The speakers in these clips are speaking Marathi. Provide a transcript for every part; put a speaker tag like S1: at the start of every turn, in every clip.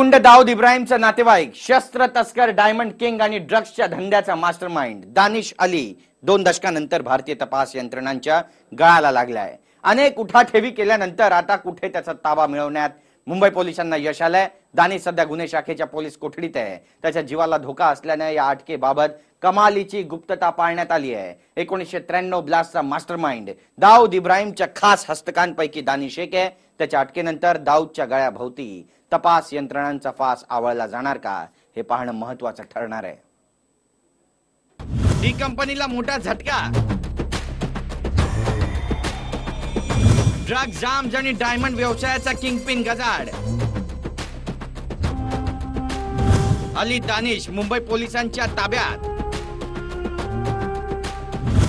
S1: गुंड दाऊद इब्राहिमचा नातेवाईक शस्त्र तस्कर डायमंड किंग आणि ड्रग्सच्या धंद्याचा मास्टर माइंड दानिश अली दोन दशकानंतर भारतीय तपास यंत्रणांच्या गळाला लागलाय. अनेक उठाठेवी केल्यानंतर आता कुठे त्याचा ताबा मिळवण्यात मुंबई पोलिसांना यश आलंय. दानी सध्या गुन्हे शाखेच्या पोलीस कोठडीत आहे. त्याच्या जीवाला धोका असल्याने या अटकेबाबत कमालीची गुप्तता पाळण्यात आली आहे. एकोणीसशे त्र्याण्णव ब्लास्टचा मास्टर माइंड दाऊद इब्राहिमच्या खास हस्तकांपैकी दानी शेख आहे. त्याच्या अटकेनंतर दाऊदच्या गळ्याभोवती तपास यंत्रणांचा फास आवळला जाणार का हे पाहणं महत्वाचं ठरणार आहे. ही कंपनीला मोठा झटका. ड्रग जाम्स आणि डायमंड व्यवसायाचा किंगपिन गजाड. अली दानिश मुंबई पोलिसांच्या ताब्यात.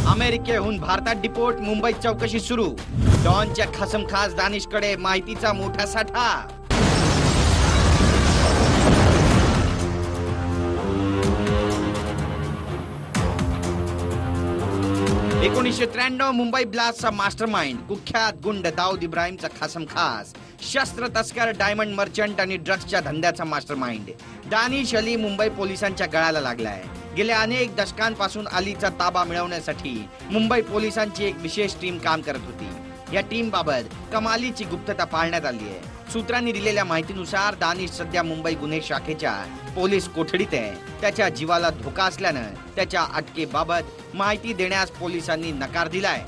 S1: अमेरिकेहून भारतात डिपोर्ट मुंबईत चौकशी सुरू. डॉनच्या खसम खास दानिशकडे माहितीचा मोठा साठा. एकोणीसशे त्र्याण्णव मुंबई ब्लास्टचा मास्टर माइंड कुख्यात गुंड दाऊद इब्राहिमचा खासम खास. शस्त्र तस्कर डायमंड मर्चंट आणि ड्रग्सच्या धंद्याचा मास्टर माइंड दानिश अली मुंबई पोलिसांच्या गळाला लागलाय. गेल्या अनेक दशकांपासून अलीचा ताबा मिळवण्यासाठी मुंबई पोलिसांची एक विशेष टीम काम करत होती. या टीम बाबत कमालीची गुप्तता पाळण्यात आली आहे. सूत्रांनी दिलेल्या माहितीनुसार दानिश सध्या मुंबई गुन्हे शाखेच्या पोलीस कोठडीत आहे. त्याच्या जीवाला धोका असल्यानं त्याच्या अटकेबाबत माहिती देण्यास पोलिसांनी नकार दिलाय.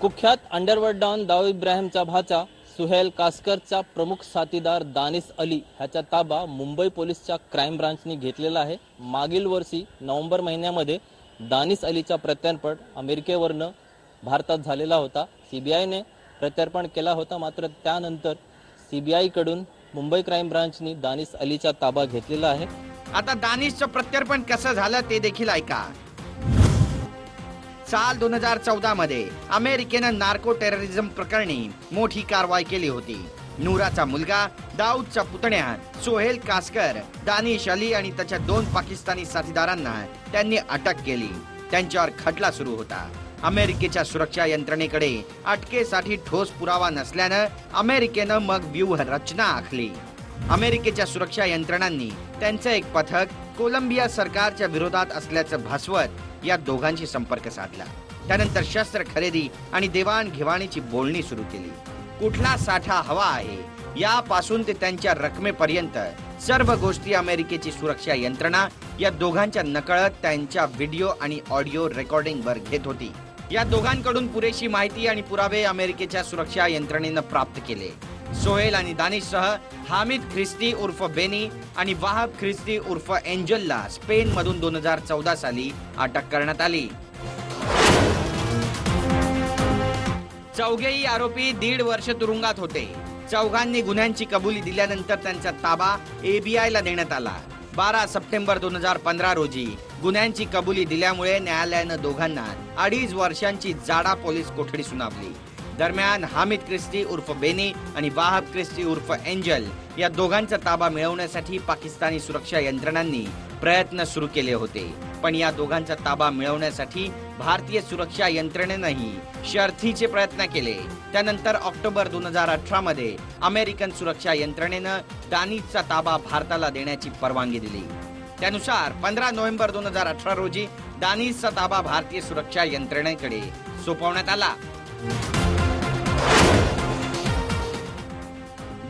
S2: कुख्यात अंडरवर्ल्ड डॉन दाऊद इब्राहिमचा भाचा सुहेल कास्करचा प्रमुख साथीदार दानिस अली ह्याचा ताबा मुंबई पोलीसच्या क्राईम ब्रांचने घेतलेला आहे. मागील वर्षी नोव्हेंबर महिन्यामध्ये दानिस अलीचा प्रत्यार्पण अमेरिकेवरनं भारतात झालेला होता. सीबीआयने प्रत्यार्पण केला होता मात्र त्यानंतर सीबीआयकडून मुंबई क्राईम ब्रांचनी दानिश अलीचा ताबा घेतलेला आहे.
S1: आता दानिशचं प्रत्यार्पण कसं झालं ते देखील ऐका. साल दोन हजार चौदा मध्ये अमेरिकेनं नार्को टेररिझम प्रकरणी मोठी कारवाई केली होती. नूराचा मुलगा दाऊदचा पुतण्या सोहेल कासकर दानिश अली आणि त्याच्या दोन पाकिस्तानी साथीदारांना त्यांनी अटक केली. त्यांच्यावर खटला सुरू होता. अमेरिकेच्या सुरक्षा यंत्रणेकडे अटकेसाठी ठोस पुरावा नसल्यानं अमेरिकेनं मग व्यूह रचना आखली. अमेरिकेच्या सुरक्षा यंत्रणांनी त्यांचं एक पथक कोलंबिया सरकारच्या विरोधात असल्याचं भासवत या दोघांशी संपर्क साधला. त्यानंतर शस्त्र खरेदी आणि देवाणघेवाणीची बोलणी सुरू केली. कुठला साठा हवा आहे? यापासून ते त्यांच्या रकमेपर्यंत सर्व गोष्टी अमेरिकेची सुरक्षा यंत्रणा या दोघांच्या नकळत त्यांच्या व्हिडिओ आणि ऑडिओ रेकॉर्डिंग वर घेत होती. या दोघांकडून पुरेशी माहिती आणि पुरावे अमेरिकेच्या सुरक्षा यंत्रणेनं प्राप्त केले. सोहेल आणि दानिशसह हामिद ख्रिस्ती उर्फ बेनी आणि वाहब ख्रिस्ती उर्फ एंजलला स्पेन मधून दोन हजार चौदा साली अटक करण्यात आली. चौघेही आरोपी दीड वर्ष तुरुंगात होते. चौघांनी गुन्ह्यांची कबुली दिल्यानंतर त्यांचा ताबा एबीआय ला देण्यात आला. बारा सप्टेंबर दोन हजार पंधरा रोजी गुन्ह्यांची कबुली दिल्यामुळे न्यायालयानं दोघांना अडीच वर्षांची जाडा पोलीस कोठडी सुनावली. दरम्यान हामिद क्रिस्टी उर्फ बेनी आणि वाहब क्रिस्टी उर्फ एंजल या दोघांचा ताबा मिळवण्यासाठी पाकिस्तानी सुरक्षा यंत्रणांनी प्रयत्न सुरू केले होते. पण या दोघांचा ताबा मिळवण्यासाठी भारतीय सुरक्षा यंत्रणेनंही शर्थीचे प्रयत्न केले. त्यानंतर ऑक्टोबर दोन हजार अठरा मध्ये अमेरिकन सुरक्षा यंत्रणेनं दानिशचा ताबा भारताला देण्याची परवानगी दिली. त्यानुसार पंधरा नोव्हेंबर दोन हजार अठरा रोजी दानिशचा ताबा भारतीय सुरक्षा यंत्रणेकडे सोपवण्यात आला.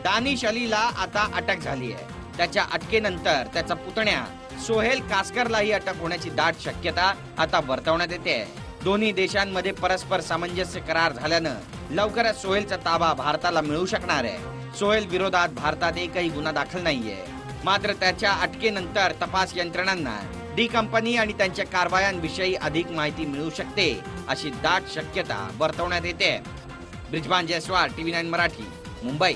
S1: दानिश अलीला आता अटक झाली आहे त्याच्या अटकेनंतर त्याचा पुतण्या सोहेल कास्करलाही अटक होण्याची दाट शक्यता आता वर्तवण्यात येते. दोन्ही देशांमध्ये परस्पर सामंजस्य करार झाल्यानं लवकरच सोहेलचा ताबा भारताला मिळू शकणार आहे. सोहेल विरोधात भारतात एकही गुन्हा दाखल नाहीये. मात्र त्याच्या अटकेनंतर तपास यंत्रणांना डी कंपनी आणि त्यांच्या कारवायांविषयी अधिक माहिती मिळू शकते अशी दाट शक्यता वर्तवण्यात येते. Brijbhan Jaiswal TV nine Marathi Mumbai.